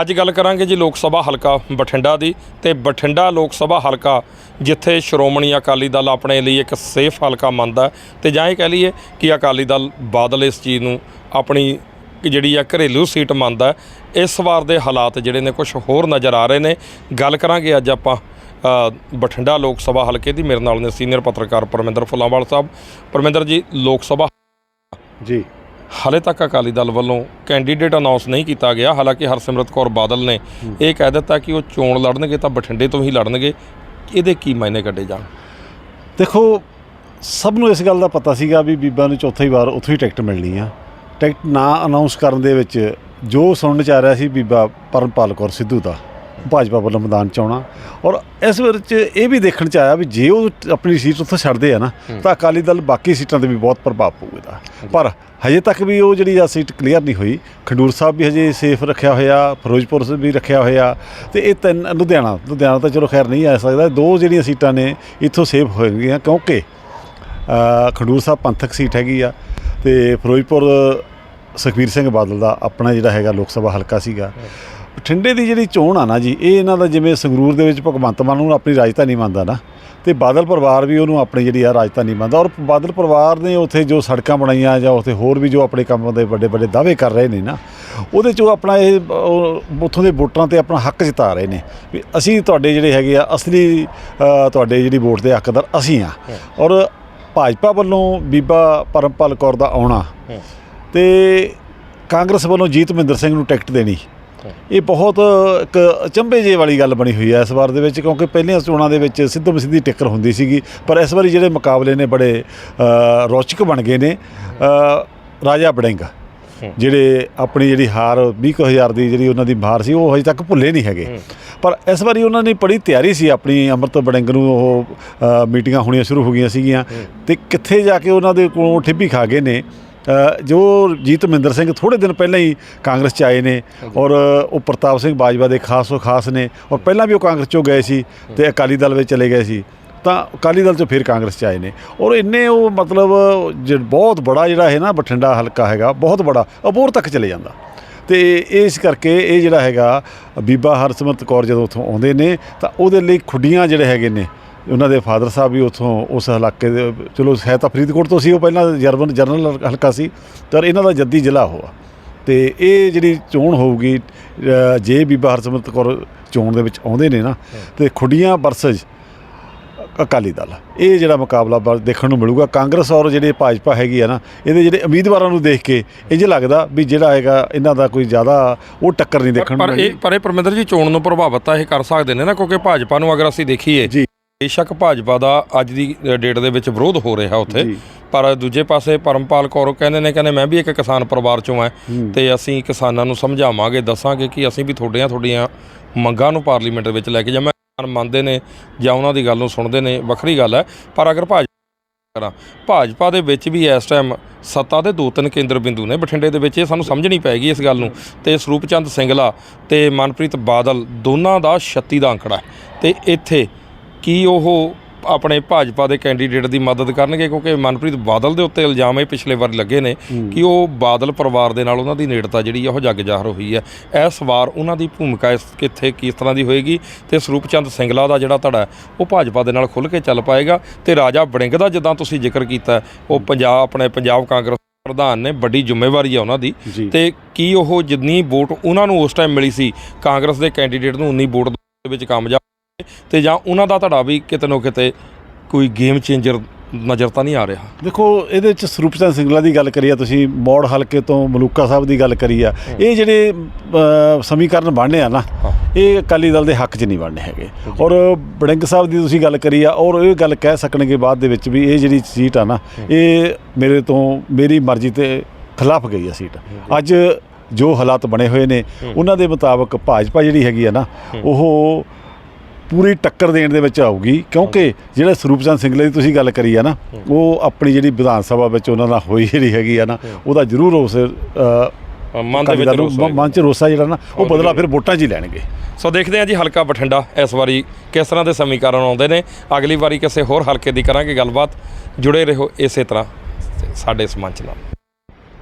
ਅੱਜ ਗੱਲ ਕਰਾਂਗੇ ਜੀ ਲੋਕ ਸਭਾ ਹਲਕਾ ਬਠਿੰਡਾ ਦੀ ਤੇ ਬਠਿੰਡਾ ਲੋਕ ਸਭਾ ਹਲਕਾ, ਜਿੱਥੇ ਸ਼੍ਰੋਮਣੀ ਅਕਾਲੀ ਦਲ ਆਪਣੇ ਲਈ ਇੱਕ ਸੇਫ ਹਲਕਾ ਮੰਨਦਾ ਹੈ। ਤੇ ਜਾਂ ਇਹ ਕਹਿ ਲਈਏ ਕਿ ਅਕਾਲੀ ਦਲ ਬਾਦਲ ਇਸ ਚੀਜ਼ ਨੂੰ ਆਪਣੀ ਜਿਹੜੀ ਆ ਘਰੇਲੂ ਸੀਟ ਮੰਨਦਾ ਇਸ ਵਾਰ ਦੇ ਹਾਲਾਤ ਜਿਹੜੇ ਨੇ ਕੁਝ ਹੋਰ ਨਜ਼ਰ ਆ ਰਹੇ ਨੇ। ਗੱਲ ਕਰਾਂਗੇ ਅੱਜ ਆਪਾਂ ਬਠਿੰਡਾ ਲੋਕ ਸਭਾ ਹਲਕੇ ਦੀ। ਮੇਰੇ ਨਾਲ ਨੇ ਸੀਨੀਅਰ ਪੱਤਰਕਾਰ ਪਰਮਿੰਦਰ ਫੁੱਲਾਂਵਾਲ ਸਾਹਿਬ। ਪਰਮਿੰਦਰ ਜੀ, ਲੋਕ ਸਭਾ ਜੀ। ਹਾਲੇ ਤੱਕ ਅਕਾਲੀ ਦਲ ਵੱਲੋਂ ਕੈਂਡੀਡੇਟ ਅਨਾਉਂਸ ਨਹੀਂ ਕੀਤਾ ਗਿਆ। ਹਾਲਾਂਕਿ ਹਰਸਿਮਰਤ ਕੌਰ ਬਾਦਲ ਨੇ ਇਹ ਕਹਿ ਦਿੱਤਾ ਕਿ ਉਹ ਚੋਣ ਲੜਨਗੇ ਤਾਂ ਬਠਿੰਡੇ ਤੋਂ ਹੀ ਲੜਨਗੇ। ਇਹਦੇ ਕੀ ਮਾਇਨੇ ਕੱਢੇ ਜਾਣ? ਦੇਖੋ ਸਭ ਨੂੰ ਇਸ ਗੱਲ ਦਾ ਪਤਾ ਸੀਗਾ ਵੀ ਬੀਬਾ ਨੂੰ ਚੌਥੀ ਵਾਰ ਉੱਥੋਂ ਹੀ ਟਿਕਟ ਮਿਲਣੀ ਆ। ਟਿਕਟ ਨਾ ਅਨਾਉਂਸ ਕਰਨ ਦੇ ਵਿੱਚ ਜੋ ਸੁਣਨ ਚ ਆ ਰਿਹਾ ਸੀ ਬੀਬਾ ਪਰਮਪਾਲ ਕੌਰ ਸਿੱਧੂ ਦਾ। ਭਾਜਪਾ ਵੱਲੋਂ ਮੈਦਾਨ ਚ ਆਉਣਾ। ਔਰ ਇਸ ਵਿੱਚ ਇਹ ਵੀ ਦੇਖਣ ਚ ਆਇਆ ਵੀ ਜੇ ਉਹ ਆਪਣੀ ਸੀਟ ਉੱਥੋਂ ਛੱਡਦੇ ਆ ਨਾ ਤਾਂ ਅਕਾਲੀ ਦਲ ਬਾਕੀ ਸੀਟਾਂ ਤੇ ਵੀ ਬਹੁਤ ਪ੍ਰਭਾਵ ਪਊਗਾ। ਪਰ ਹਜੇ ਤੱਕ ਵੀ ਉਹ ਜਿਹੜੀ ਆ ਸੀਟ ਕਲੀਅਰ ਨਹੀਂ ਹੋਈ। ਖੰਡੂਰ ਸਾਹਿਬ ਵੀ ਹਜੇ ਸੇਫ ਰੱਖਿਆ ਹੋਇਆ ਫਿਰੋਜ਼ਪੁਰ ਵੀ ਰੱਖਿਆ ਹੋਇਆ ਤੇ ਇਹ ਤਿੰਨ ਲੁਧਿਆਣਾ ਲੁਧਿਆਣਾ ਤਾਂ ਚਲੋ ਖੈਰ ਨਹੀਂ ਆ ਸਕਦਾ। ਦੋ ਜਿਹੜੀਆਂ ਸੀਟਾਂ ਨੇ ਇੱਥੋਂ ਸੇਫ ਹੋਣਗੀਆਂ ਕਿਉਂਕਿ ਖੰਡੂਰ ਸਾਹਿਬ ਪੰਥਕ ਸੀਟ ਹੈਗੀ ਆ ਤੇ ਫਿਰੋਜ਼ਪੁਰ ਸੁਖਬੀਰ ਸਿੰਘ ਬਾਦਲ ਦਾ ਆਪਣਾ ਜਿਹੜਾ ਹੈਗਾ ਲੋਕ ਸਭਾ ਹਲਕਾ ਸੀਗਾ। ਬਠਿੰਡੇ ਦੀ ਜਿਹੜੀ ਚੋਣ ਆ ਨਾ ਜੀ ਇਹ ਇਹਨਾਂ ਦਾ ਜਿਵੇਂ ਸੰਗਰੂਰ ਦੇ ਵਿੱਚ ਭਗਵੰਤ ਮਾਨ ਨੂੰ ਆਪਣੀ ਰਾਜਧਾਨੀ ਮੰਨਦਾ ਨਾ ਤੇ ਬਾਦਲ ਪਰਿਵਾਰ ਵੀ ਉਹਨੂੰ ਆਪਣੀ ਜਿਹੜੀ ਆ ਰਾਜਧਾਨੀ ਮੰਨਦਾ ਔਰ ਬਾਦਲ ਪਰਿਵਾਰ ਨੇ ਉੱਥੇ ਜੋ ਸੜਕਾਂ ਬਣਾਈਆਂ ਜਾਂ ਉੱਥੇ ਹੋਰ ਵੀ ਜੋ ਆਪਣੇ ਕੰਮ ਦੇ ਵੱਡੇ ਵੱਡੇ ਦਾਅਵੇ ਕਰ ਰਹੇ ਨੇ ਨਾ ਉਹਦੇ 'ਚ ਉਹ ਆਪਣਾ ਇਹ ਉੱਥੋਂ ਦੇ ਵੋਟਰਾਂ ਤੇ ਆਪਣਾ ਹੱਕ ਜਤਾ ਰਹੇ ਨੇ ਵੀ ਅਸੀਂ ਤੁਹਾਡੇ ਜਿਹੜੇ ਹੈਗੇ ਆ ਅਸਲੀ ਤੁਹਾਡੇ ਜਿਹੜੀ ਵੋਟ ਦੇ ਹੱਕਦਾਰ ਅਸੀਂ ਆ। ਔਰ ਭਾਜਪਾ ਵੱਲੋਂ ਬੀਬਾ ਪਰਮਪਾਲ ਕੌਰ ਦਾ ਆਉਣਾ ਤੇ ਕਾਂਗਰਸ ਵੱਲੋਂ ਜੀਤ ਮਹਿੰਦਰ ਸਿੰਘ ਨੂੰ ਟਿਕਟ ਦੇਣੀ ਇਹ ਬਹੁਤ ਇੱਕ ਅਚੰਭੇ ਜੇ ਵਾਲੀ ਗੱਲ ਬਣੀ ਹੋਈ ਹੈ ਇਸ ਵਾਰ ਦੇ ਵਿੱਚ ਕਿਉਂਕਿ ਪਹਿਲੀਆਂ ਚੋਣਾਂ ਦੇ ਵਿੱਚ ਸਿੱਧੋ ਸਿੱਧੀ ਟੱਕਰ ਹੁੰਦੀ ਸੀਗੀ ਪਰ ਇਸ ਵਾਰੀ ਜਿਹੜੇ ਮੁਕਾਬਲੇ ਨੇ ਬੜੇ ਰੌਚਕ ਬਣ ਗਏ ਨੇ ਰਾਜਾ ਬੜਿੰਗ ਜਿਹੜੇ ਆਪਣੀ ਜਿਹੜੀ ਹਾਰ 20000 ਦੀ ਜਿਹੜੀ ਉਹਨਾਂ ਦੀ ਹਾਰ ਸੀ ਉਹ ਹਜੇ ਤੱਕ ਭੁੱਲੇ ਨਹੀਂ ਹੈਗੇ। ਪਰ ਇਸ ਵਾਰੀ ਉਹਨਾਂ ਨੇ ਬੜੀ ਤਿਆਰੀ ਸੀ ਆਪਣੀ ਅੰਮ੍ਰਿਤ ਬੜਿੰਗ ਨੂੰ ਉਹ ਮੀਟਿੰਗਾਂ ਹੋਣੀਆਂ ਸ਼ੁਰੂ ਹੋ ਗਈਆਂ ਸੀਗੀਆਂ ਤੇ ਕਿੱਥੇ ਜਾ ਕੇ ਉਹਨਾਂ ਦੇ ਕੋਲੋਂ ਠਿੱਬੀ ਖਾ ਗਏ ਨੇ ਜੋ ਜੀਤ ਮਹਿੰਦਰ ਸਿੰਘ ਥੋੜੇ ਦਿਨ ਪਹਿਲਾਂ ਹੀ ਕਾਂਗਰਸ ਚ ਆਏ ਨੇ ਔਰ ਉਹ ਪ੍ਰਤਾਪ ਸਿੰਘ ਬਾਜਵਾ ਦੇ ਖਾਸ ਤੋਂ ਖਾਸ ਨੇ ਔਰ ਪਹਿਲਾਂ ਵੀ ਉਹ ਕਾਂਗਰਸ ਚੋਂ ਗਏ ਸੀ ਤੇ ਅਕਾਲੀ ਦਲ ਵਿੱਚ ਚਲੇ ਗਏ ਸੀ ਤਾਂ ਅਕਾਲੀ ਦਲ ਚੋਂ ਫਿਰ ਕਾਂਗਰਸ ਚ ਆਏ ਨੇ ਔਰ ਇੰਨੇ ਉਹ ਮਤਲਬ ਬਹੁਤ ਬੜਾ ਜਿਹੜਾ ਹੈ ਨਾ ਬਠਿੰਡਾ ਹਲਕਾ ਹੈਗਾ ਬਹੁਤ ਬੜਾ ਅਬੋਰ ਤੱਕ ਚਲੇ ਜਾਂਦਾ ਤੇ ਇਸ ਕਰਕੇ ਇਹ ਜਿਹੜਾ ਹੈਗਾ ਬੀਬਾ ਹਰਸਿਮਰਤ ਕੌਰ ਜਦੋਂ ਉੱਥੋਂ ਆਉਂਦੇ ਨੇ ਤਾਂ ਉਹਦੇ ਲਈ ਖੁੱਡੀਆਂ ਜਿਹੜੇ ਹੈਗੇ ਨੇ ਉਹਨਾਂ ਦੇ ਫਾਦਰ ਸਾਹਿਬ ਵੀ ਉੱਥੋਂ ਉਸ ਇਲਾਕੇ ਦੇ ਚਲੋ ਹੈ ਤਾਂ ਫਰੀਦਕੋਟ ਤੋਂ ਸੀ ਉਹ ਪਹਿਲਾਂ ਜਰਮਨ ਜਰਨਲ ਹਲਕਾ ਸੀ ਪਰ ਇਹਨਾਂ ਦਾ ਜੱਦੀ ਜ਼ਿਲ੍ਹਾ ਹੋਆ। ਤੇ ਇਹ ਜਿਹੜੀ ਚੋਣ ਹੋਊਗੀ ਜੇ ਬੀਬਾ ਹਰਸਿਮਰਤ ਕੌਰ ਚੋਣ ਦੇ ਵਿੱਚ ਆਉਂਦੇ ਨੇ ਨਾ ਤੇ ਖੁੱਡੀਆਂ ਵਰਸਜ ਅਕਾਲੀ ਦਲ। ਇਹ ਜਿਹੜਾ ਮੁਕਾਬਲਾ ਦੇਖਣ ਨੂੰ ਮਿਲੂਗਾ। ਕਾਂਗਰਸ ਔਰ ਜਿਹੜੇ ਭਾਜਪਾ ਹੈਗੀ ਆ ਨਾ ਇਹਦੇ ਜਿਹੜੇ ਉਮੀਦਵਾਰਾਂ ਨੂੰ ਦੇਖ ਕੇ ਇਹ ਜੇ ਲੱਗਦਾ ਵੀ ਜਿਹੜਾ ਹੈਗਾ ਇਹਨਾਂ ਦਾ ਕੋਈ ਜ਼ਿਆਦਾ ਉਹ ਟੱਕਰ ਨਹੀਂ ਦੇਖਣ ਨੂੰ ਪਰ ਇਹ ਪਰ ਇਹ ਪਰਮਿੰਦਰ ਜੀ ਚੋਣ ਨੂੰ ਪ੍ਰਭਾਵਿਤ ਤਾਂ ਇਹ ਕਰ ਸਕਦੇ ਨੇ ਨਾ ਕਿਉਂਕਿ ਭਾਜਪਾ ਨੂੰ ਅਗਰ ਅਸੀਂ ਦੇਖੀਏ ਜੀ। ਬੇਸ਼ੱਕ ਭਾਜਪਾ ਦਾ ਅੱਜ ਦੀ ਡੇਟ ਦੇ ਵਿੱਚ ਵਿਰੋਧ ਹੋ ਰਿਹਾ ਉੱਥੇ। ਪਰ ਦੂਜੇ ਪਾਸੇ ਪਰਮਪਾਲ ਕੌਰ ਕਹਿੰਦੇ ਨੇ ਕਹਿੰਦੇ ਮੈਂ ਵੀ ਇੱਕ ਕਿਸਾਨ ਪਰਿਵਾਰ ਚੋਂ ਆ ਤੇ ਅਸੀਂ ਕਿਸਾਨਾਂ ਨੂੰ ਸਮਝਾਵਾਂਗੇ ਦੱਸਾਂਗੇ ਕਿ ਅਸੀਂ ਵੀ ਤੁਹਾਡੀਆਂ ਤੁਹਾਡੀਆਂ ਮੰਗਾਂ ਨੂੰ ਪਾਰਲੀਮੈਂਟ ਵਿੱਚ ਲੈ ਕੇ ਜਾਵਾਂ। ਕਿਸਾਨ ਮੰਨਦੇ ਨੇ ਜਾਂ ਉਹਨਾਂ ਦੀ ਗੱਲ ਨੂੰ ਸੁਣਦੇ ਨੇ ਵੱਖਰੀ ਗੱਲ ਹੈ। ਪਰ ਅਗਰ ਭਾਜਪਾ ਕਰਾਂ। ਭਾਜਪਾ ਦੇ ਵਿੱਚ ਵੀ ਇਸ ਟਾਈਮ ਸੱਤਾ ਦੇ ਦੋ ਤਿੰਨ ਕੇਂਦਰ ਬਿੰਦੂ ਨੇ ਬਠਿੰਡੇ ਦੇ ਵਿੱਚ ਇਹ ਸਾਨੂੰ ਸਮਝਣੀ ਪੈਗੀ ਇਸ ਗੱਲ ਨੂੰ। ਤੇ ਸਰੂਪ ਚੰਦ ਸਿੰਗਲਾ ਤੇ ਮਨਪ੍ਰੀਤ ਬਾਦਲ ਦੋਨਾਂ ਦਾ 36 ਦਾ ਅੰਕੜਾ ਹੈ। ਤੇ ਇੱਥੇ ਕੀ ਉਹ ਆਪਣੇ ਭਾਜਪਾ ਦੇ ਕੈਂਡੀਡੇਟ ਦੀ ਮਦਦ ਕਰਨਗੇ? ਕਿਉਂਕਿ ਮਨਪ੍ਰੀਤ ਬਾਦਲ ਦੇ ਉੱਤੇ ਇਲਜ਼ਾਮ ਇਹ ਪਿਛਲੇ ਵਾਰ ਲੱਗੇ ਨੇ ਕਿ ਉਹ ਬਾਦਲ ਪਰਿਵਾਰ ਦੇ ਨਾਲ ਉਹਨਾਂ ਦੀ ਨੇੜਤਾ ਜਿਹੜੀ ਆ ਉਹ ਜੱਗ ਜ਼ਾਹਰ ਹੋਈ ਹੈ ਇਸ ਵਾਰ ਉਹਨਾਂ ਦੀ ਭੂਮਿਕਾ ਇਸ ਕਿੱਥੇ ਕਿਸ ਤਰ੍ਹਾਂ ਦੀ ਹੋਏਗੀ ਤੇ ਸਰੂਪ ਚੰਦ ਸਿੰਗਲਾ ਦਾ ਜਿਹੜਾ ਧੜਾ ਉਹ ਭਾਜਪਾ ਦੇ ਨਾਲ ਖੁੱਲ ਕੇ ਚੱਲ ਪਾਏਗਾ ਤੇ ਰਾਜਾ ਵੜਿੰਗ ਦਾ ਜਿੱਦਾਂ ਤੁਸੀਂ ਜ਼ਿਕਰ ਕੀਤਾ ਉਹ ਪੰਜਾਬ ਆਪਣੇ ਪੰਜਾਬ ਕਾਂਗਰਸ ਪ੍ਰਧਾਨ ਨੇ ਵੱਡੀ ਜ਼ਿੰਮੇਵਾਰੀ ਹੈ ਉਹਨਾਂ ਦੀ। ਤੇ ਕੀ ਉਹ ਜਿੰਨੀ ਵੋਟ ਉਹਨਾਂ ਨੂੰ ਉਸ ਟਾਈਮ ਮਿਲੀ ਸੀ ਕਾਂਗਰਸ ਦੇ ਕੈਂਡੀਡੇਟ ਨੂੰ ਉਨੀ ਵੋਟ ਦੇ ਵਿੱਚ ਕਾਮਯਾਬ ਤੇ ਜਾਂ ਉਹਨਾਂ ਦਾ ਧੜਾ ਵੀ ਕਿਤੇ ਨਾ ਕਿਤੇ ਕੋਈ ਗੇਮ ਚੇਂਜਰ ਨਜ਼ਰ ਤਾਂ ਨਹੀਂ ਆ ਰਿਹਾ? ਦੇਖੋ ਇਹਦੇ ਵਿੱਚ ਸਰੂਪ ਚੰਦ ਸਿੰਗਲਾ ਦੀ ਗੱਲ ਕਰੀ ਆ ਤੁਸੀਂ ਮੌੜ ਹਲਕੇ ਤੋਂ ਮਲੂਕਾ ਸਾਹਿਬ ਦੀ ਗੱਲ ਕਰੀ ਆ ਇਹ ਜਿਹੜੇ ਸਮੀਕਰਨ ਬਣਨੇ ਆ ਨਾ ਇਹ ਅਕਾਲੀ ਦਲ ਦੇ ਹੱਕ 'ਚ ਨਹੀਂ ਬਣਨੇ ਹੈਗੇ। ਔਰ ਬੜਿੰਗ ਸਾਹਿਬ ਦੀ ਤੁਸੀਂ ਗੱਲ ਕਰੀ ਆ ਔਰ ਇਹ ਗੱਲ ਕਹਿ ਸਕਣਗੇ ਬਾਅਦ ਦੇ ਵਿੱਚ ਵੀ ਇਹ ਜਿਹੜੀ ਸੀਟ ਆ ਨਾ ਇਹ ਮੇਰੇ ਤੋਂ ਮੇਰੀ ਮਰਜ਼ੀ ਤੇ ਖਿਲਾਫ ਗਈ ਆ ਸੀਟ। ਅੱਜ ਜੋ ਹਾਲਾਤ ਬਣੇ ਹੋਏ ਨੇ ਉਹਨਾਂ ਦੇ ਮੁਤਾਬਕ ਭਾਜਪਾ ਜਿਹੜੀ ਹੈਗੀ ਆ ਨਾ ਉਹ ਪੂਰੀ ਟੱਕਰ ਦੇਣ ਦੇ ਵਿੱਚ ਆਊਗੀ ਕਿਉਂਕਿ ਜਿਹੜਾ ਸਰੂਪ ਚੰਦ ਸਿੰਗਲੇ ਦੀ ਤੁਸੀਂ ਗੱਲ ਕਰੀ ਆ ਨਾ ਉਹ ਆਪਣੀ ਜਿਹੜੀ ਵਿਧਾਨ ਸਭਾ ਵਿੱਚ ਉਹਨਾਂ ਨਾਲ ਹੋਈ ਜਿਹੜੀ ਹੈਗੀ ਆ ਨਾ ਉਹਦਾ ਜ਼ਰੂਰ ਉਸ ਮਨ ਦੇ ਵਿੱਚ ਰੋਸ। ਮਨ ਚ ਰੋਸਾ ਜਿਹੜਾ ਨਾ ਉਹ ਬਦਲਾ ਫਿਰ ਵੋਟਾਂ 'ਚ ਹੀ ਲੈਣਗੇ। ਸੋ ਦੇਖਦੇ ਹਾਂ ਜੀ ਹਲਕਾ ਬਠਿੰਡਾ ਇਸ ਵਾਰੀ ਕਿਸ ਤਰ੍ਹਾਂ ਦੇ ਸਮੀਕਰਨ ਆਉਂਦੇ ਨੇ। ਅਗਲੀ ਵਾਰੀ ਕਿਸੇ ਹੋਰ ਹਲਕੇ ਦੀ ਕਰਾਂਗੇ ਗੱਲਬਾਤ। ਜੁੜੇ ਰਹੋ ਇਸੇ ਤਰ੍ਹਾਂ ਸਾਡੇ ਇਸ ਮੰਚ ਨਾਲ।